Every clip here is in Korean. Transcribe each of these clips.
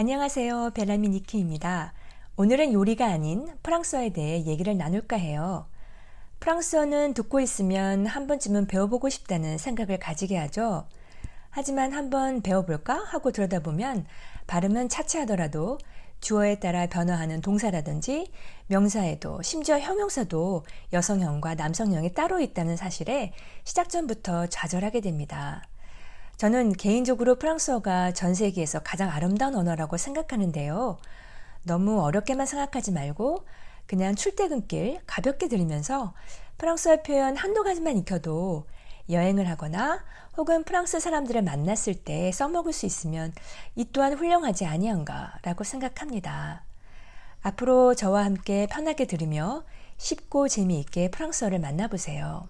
안녕하세요. 베라미 니키입니다. 오늘은 요리가 아닌 프랑스어에 대해 얘기를 나눌까 해요. 프랑스어는 듣고 있으면 한 번쯤은 배워보고 싶다는 생각을 가지게 하죠. 하지만 한번 배워볼까 하고 들여다보면 발음은 차치하더라도 주어에 따라 변화하는 동사라든지 명사에도 심지어 형용사도 여성형과 남성형이 따로 있다는 사실에 시작 전부터 좌절하게 됩니다. 저는 개인적으로 프랑스어가 전 세계에서 가장 아름다운 언어라고 생각하는데요. 너무 어렵게만 생각하지 말고 그냥 출퇴근길 가볍게 들으면서 프랑스어 표현 한두 가지만 익혀도 여행을 하거나 혹은 프랑스 사람들을 만났을 때 써먹을 수 있으면 이 또한 훌륭하지 아니한가라고 생각합니다. 앞으로 저와 함께 편하게 들으며 쉽고 재미있게 프랑스어를 만나보세요.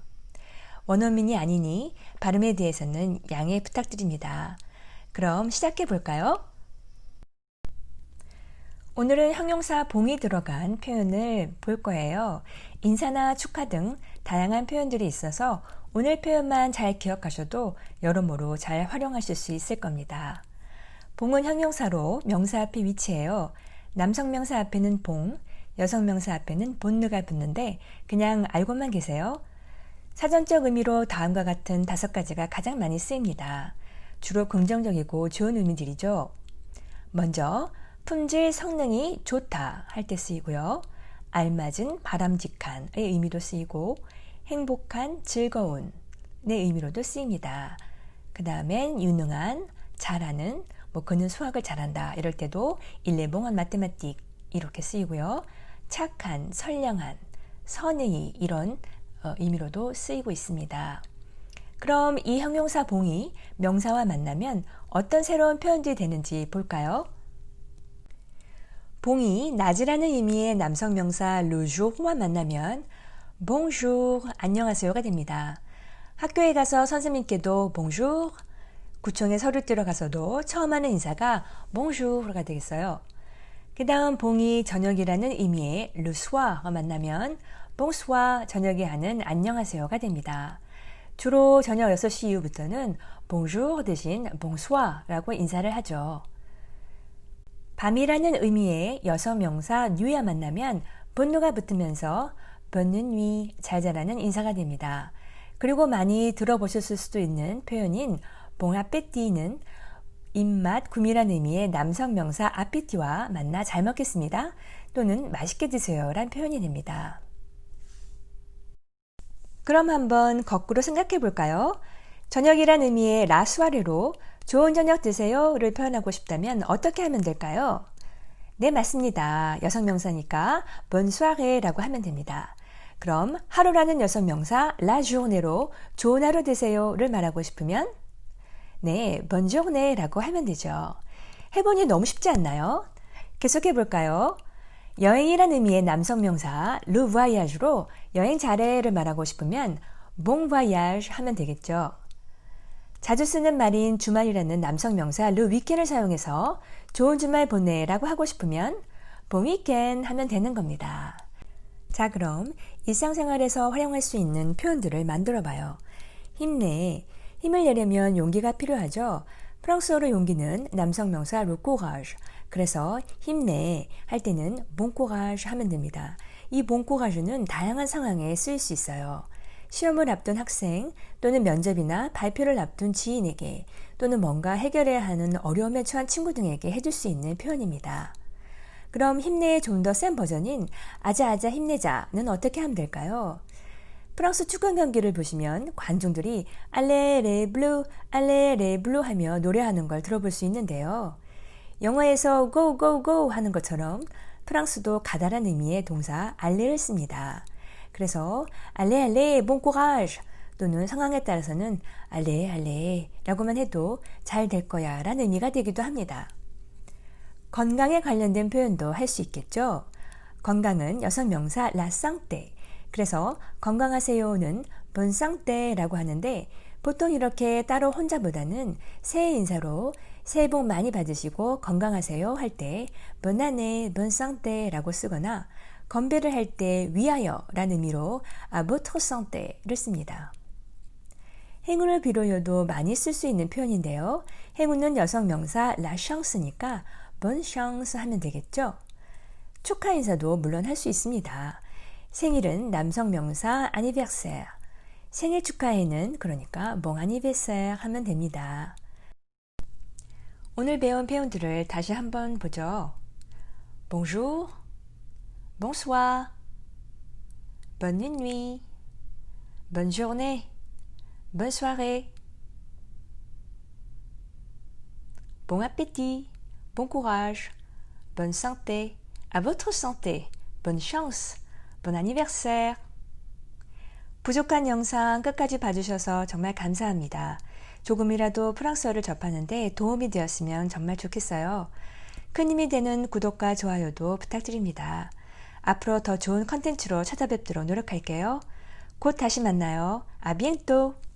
원어민이 아니니 발음에 대해서는 양해 부탁드립니다. 그럼 시작해 볼까요? 오늘은 형용사 봉이 들어간 표현을 볼 거예요. 인사나 축하 등 다양한 표현들이 있어서 오늘 표현만 잘 기억하셔도 여러모로 잘 활용하실 수 있을 겁니다. 봉은 형용사로 명사 앞에 위치해요. 남성 명사 앞에는 봉, 여성 명사 앞에는 본느가 붙는데 그냥 알고만 계세요. 사전적 의미로 다음과 같은 다섯 가지가 가장 많이 쓰입니다. 주로 긍정적이고 좋은 의미들이죠. 먼저 품질 성능이 좋다 할 때 쓰이고요. 알맞은 바람직한의 의미로 쓰이고 행복한 즐거운의 의미로도 쓰입니다. 그 다음엔 유능한 잘하는 뭐 그는 수학을 잘한다 이럴 때도 일레봉한 마테마틱 이렇게 쓰이고요. 착한 선량한 선의 이런 어, 의미로도 쓰이고 있습니다. 그럼 이 형용사 봉이 명사와 만나면 어떤 새로운 표현들이 되는지 볼까요? 봉이 낮이라는 의미의 남성 명사 jour와 만나면 bonjour 안녕하세요가 됩니다. 학교에 가서 선생님께도 bonjour, 구청에 서류 떼러 가서도 처음 하는 인사가 bonjour가 되겠어요. 그 다음 봉이 저녁이라는 의미의 soir가 만나면 bonsoir 저녁에 하는 안녕하세요가 됩니다. 주로 저녁 6시 이후부터는 bonjour 대신 bonsoir라고 인사를 하죠. 밤이라는 의미의 여성 명사 nuit와 만나면 bonnu가 붙으면서 bonne nuit 잘 자라는 인사가 됩니다. 그리고 많이 들어보셨을 수도 있는 표현인 appétit는 입맛, 구미란 의미의 남성 명사 아피티와 만나 잘 먹겠습니다. 또는 맛있게 드세요 란 표현이 됩니다. 그럼 한번 거꾸로 생각해 볼까요? 저녁이란 의미의 라수아르로 좋은 저녁 드세요를 표현하고 싶다면 어떻게 하면 될까요? 네, 맞습니다. 여성 명사니까 bonsoir라고 하면 됩니다. 그럼 하루라는 여성 명사 la journé로 좋은 하루 되세요를 말하고 싶으면 네, bonne journé라고 하면 되죠. 해보니 너무 쉽지 않나요? 계속해 볼까요? 여행이란 의미의 남성 명사 le voyage로 여행 잘해를 말하고 싶으면 bon voyage 하면 되겠죠. 자주 쓰는 말인 주말이라는 남성 명사 le weekend을 사용해서 좋은 주말 보내라고 하고 싶으면 bon weekend 하면 되는 겁니다. 자, 그럼 일상생활에서 활용할 수 있는 표현들을 만들어 봐요. 힘내. 힘을 내려면 용기가 필요하죠. 프랑스어로 용기는 남성 명사 le courage. 그래서 힘내 할 때는 bon courage 하면 됩니다. 이 bon courage는 다양한 상황에 쓰일 수 있어요. 시험을 앞둔 학생 또는 면접이나 발표를 앞둔 지인에게 또는 뭔가 해결해야 하는 어려움에 처한 친구 등에게 해줄 수 있는 표현입니다. 그럼 힘내의 좀 더 센 버전인 아자아자 힘내자는 어떻게 하면 될까요? 프랑스 축구 경기를 보시면 관중들이 알레 레블루 알레 레블루 하며 노래하는 걸 들어볼 수 있는데요. 영어에서 go go go 하는 것처럼 프랑스도 가다란 의미의 동사 알레를 씁니다. 그래서 알레 알레 courage 또는 상황에 따라서는 알레 알레 라고만 해도 잘 될 거야 라는 의미가 되기도 합니다. 건강에 관련된 표현도 할 수 있겠죠. 건강은 여성 명사 santé 그래서 건강하세요는 santé라고 하는데 보통 이렇게 따로 혼자보다는 새해 인사로 새해 복 많이 받으시고 건강하세요 할때 bonne santé라고 쓰거나 건배를 할 때 위하여라는 의미로 santé를 씁니다. 행운을 빌어요도 많이 쓸 수 있는 표현인데요. 행운은 여성 명사 bonne chance 하면 되겠죠? 축하 인사도 물론 할 수 있습니다. 생일은 남성 명사 anniversaire. 생일 축하에는 그러니까 bon anniversaire 하면 됩니다. 오늘 배운 표현들을 다시 한번 보죠. Bonjour, bonsoir, bonne nuit, bonne journée, bonne soirée, bon appétit, bon courage, bonne santé, à votre santé, bonne chance, bon anniversaire. 부족한 영상 끝까지 봐주셔서 정말 감사합니다. 조금이라도 프랑스어를 접하는데 도움이 되었으면 정말 좋겠어요. 큰 힘이 되는 구독과 좋아요도 부탁드립니다. 앞으로 더 좋은 컨텐츠로 찾아뵙도록 노력할게요. 곧 다시 만나요. 아비엔또!